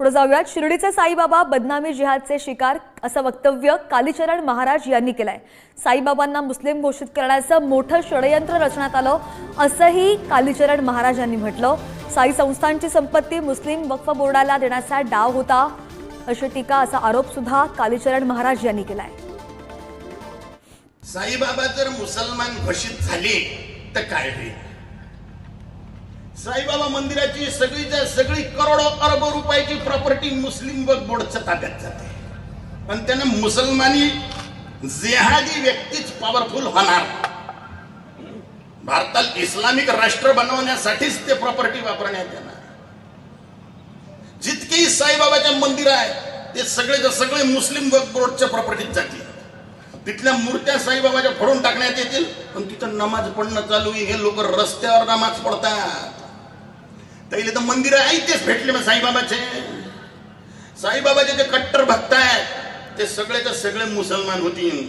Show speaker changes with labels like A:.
A: पुढे जाऊयात. शिर्डीचे साईबाबा बदनामी जिहादचे शिकार असं वक्तव्य कालीचरण महाराज यांनी केलंय. साईबाबांना मुस्लिम घोषित करण्याचं मोठं षडयंत्र रचण्यात आलं असंही कालीचरण महाराज यांनी म्हटलं. साई संस्थांची संपत्ती मुस्लिम वक्फ बोर्डाला देण्याचा डाव होता अशी टीका असा आरोप सुद्धा कालीचरण महाराज यांनी केलाय.
B: साईबाबा जर मुसलमान घोषित झाले तर काय होईल? साईबाबा मंदिराची सगळीच्या सगळी करोडो अरब रुपयाची प्रॉपर्टी मुस्लिम वक्फ बोर्डच्या ताब्यात जाते. पण त्यानं मुसलमानी जेहादी व्यक्तीच पॉवरफुल होणार. भारतात इस्लामिक राष्ट्र बनवण्यासाठीच ते प्रॉपर्टी वापरण्यात येणार. जितकी साईबाबाच्या मंदिर आहे ते सगळेच्या सगळे मुस्लिम वक्फ बोर्डच्या प्रॉपर्टीत जातील. तिथल्या मूर्त्या साईबाबाच्या फोडून टाकण्यात येतील पण तिथं नमाज पडणं चालू हे लोक रस्त्यावर नमाज पडतात त्याला तर मंदिर आहे तेच भेटले मग साईबाबाचे साईबाबाचे जे कट्टर भक्त आहेत ते सगळे तर सगळे मुसलमान होतील